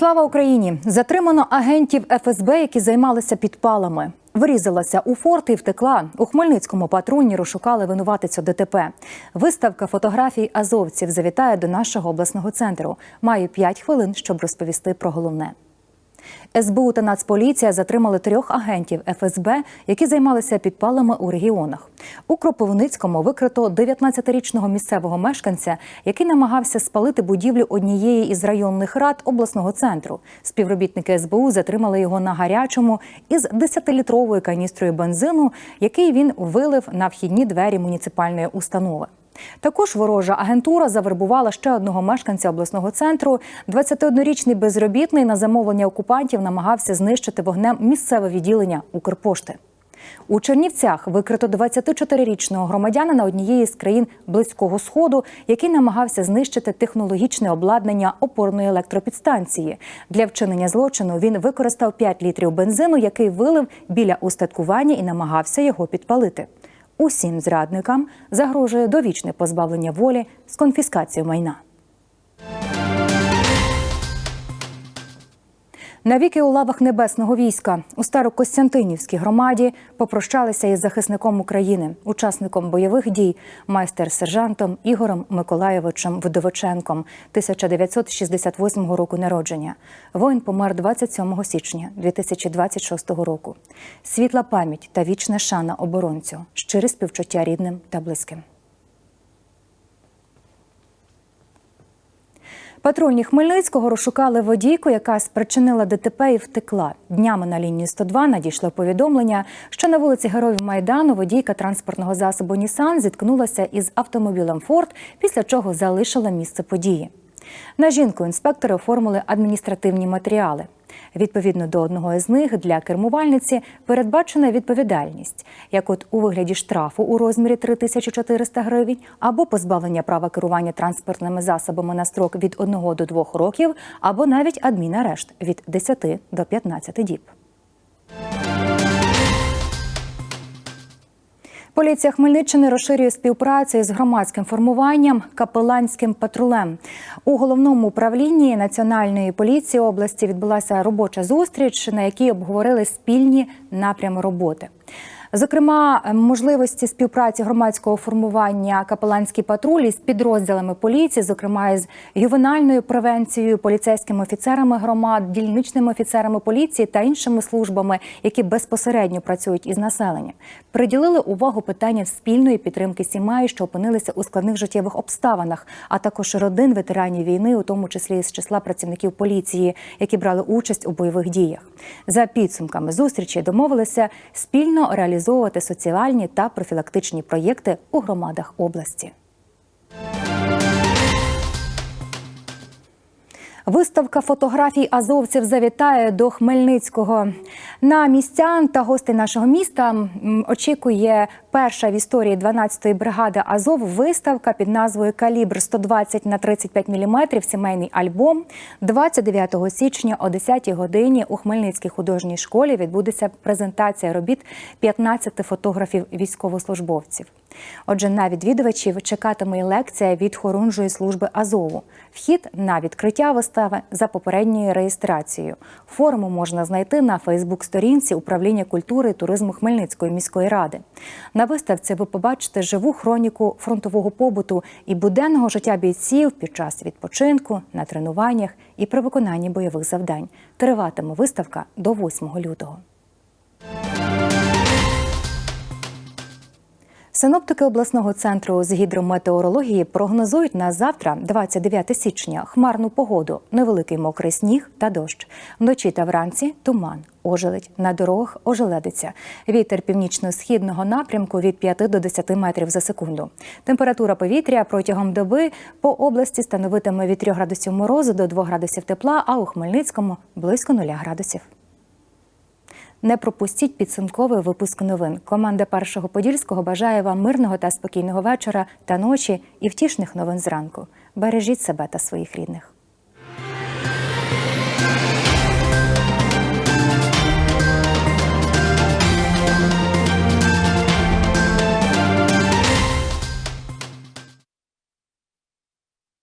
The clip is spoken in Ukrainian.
Слава Україні! Затримано агентів ФСБ, які займалися підпалами. Врізалася у форт і втекла. У Хмельницькому патрульні розшукали винуватицю ДТП. Виставка фотографій азовців завітає до нашого обласного центру. Маю 5 хвилин, щоб розповісти про головне. СБУ та Нацполіція затримали трьох агентів ФСБ, які займалися підпалами у регіонах. У Кропивницькому викрито 19-річного місцевого мешканця, який намагався спалити будівлю однієї із районних рад обласного центру. Співробітники СБУ затримали його на гарячому із 10-літровою каністрою бензину, який він вилив на вхідні двері муніципальної установи. Також ворожа агентура завербувала ще одного мешканця обласного центру. 21-річний безробітний на замовлення окупантів намагався знищити вогнем місцеве відділення Укрпошти. У Чернівцях викрито 24-річного громадянина однієї з країн Близького Сходу, який намагався знищити технологічне обладнання опорної електропідстанції. Для вчинення злочину він використав 5 літрів бензину, який вилив біля устаткування і намагався його підпалити. Усім зрадникам загрожує довічне позбавлення волі з конфіскацією майна. Навіки у лавах небесного війська у Старокостянтинівській громаді попрощалися із захисником України, учасником бойових дій, майстер-сержантом Ігорем Миколаєвичем Вдовиченком 1968 року народження. Воїн помер 27 січня 2026 року. Світла пам'ять та вічна шана оборонцю, щире співчуття рідним та близьким. Патрульні Хмельницького розшукали водійку, яка спричинила ДТП і втекла. Днями на лінії 102 надійшло повідомлення, що на вулиці Героїв Майдану водійка транспортного засобу Нісан зіткнулася із автомобілем Форд, після чого залишила місце події. На жінку інспектори оформили адміністративні матеріали. Відповідно до одного із них для кермувальниці передбачена відповідальність, як от у вигляді штрафу у розмірі 3400 гривень або позбавлення права керування транспортними засобами на строк від 1 до 2 років, або навіть адмінарешт від 10 до 15 діб. Поліція Хмельниччини розширює співпрацю із громадським формуванням капеланським патрулем. У головному управлінні Національної поліції області відбулася робоча зустріч, на якій обговорили спільні напрями роботи. Зокрема, можливості співпраці громадського формування капеланські патрулі з підрозділами поліції, зокрема із ювенальною превенцією, поліцейськими офіцерами громад, дільничними офіцерами поліції та іншими службами, які безпосередньо працюють із населенням, приділили увагу питання спільної підтримки сімей, що опинилися у складних життєвих обставинах, а також родин ветеранів війни, у тому числі з числа працівників поліції, які брали участь у бойових діях. За підсумками зустрічі домовилися спільно реалізувати реалізовувати соціальні та профілактичні проєкти у громадах області. Виставка фотографій азовців завітає до Хмельницького. На містян та гостей нашого міста очікує перша в історії 12-ї бригади Азов виставка під назвою Калібр 120 на 35 мм сімейний альбом. 29 січня о 10-й годині у Хмельницькій художній школі відбудеться презентація робіт 15 фотографів військовослужбовців. Отже, на відвідувачів чекатиме лекція від хорунжої служби Азову. Вхід на відкриття вистави за попередньою реєстрацією. Форму можна знайти на Фейсбук-сторінці управління культури і туризму Хмельницької міської ради. На виставці ви побачите живу хроніку фронтового побуту і буденного життя бійців під час відпочинку, на тренуваннях і при виконанні бойових завдань. Триватиме виставка до 8 лютого. Синоптики обласного центру з гідрометеорології прогнозують на завтра, 29 січня, хмарну погоду, невеликий мокрий сніг та дощ. Вночі та вранці туман, ожеледь, на дорогах ожеледиться. Вітер північно-східного напрямку від 5 до 10 метрів за секунду. Температура повітря протягом доби по області становитиме від 3 градусів морозу до 2 градусів тепла, а у Хмельницькому близько 0 градусів. Не пропустіть підсумковий випуск новин. Команда першого подільського бажає вам мирного та спокійного вечора та ночі і втішних новин зранку. Бережіть себе та своїх рідних.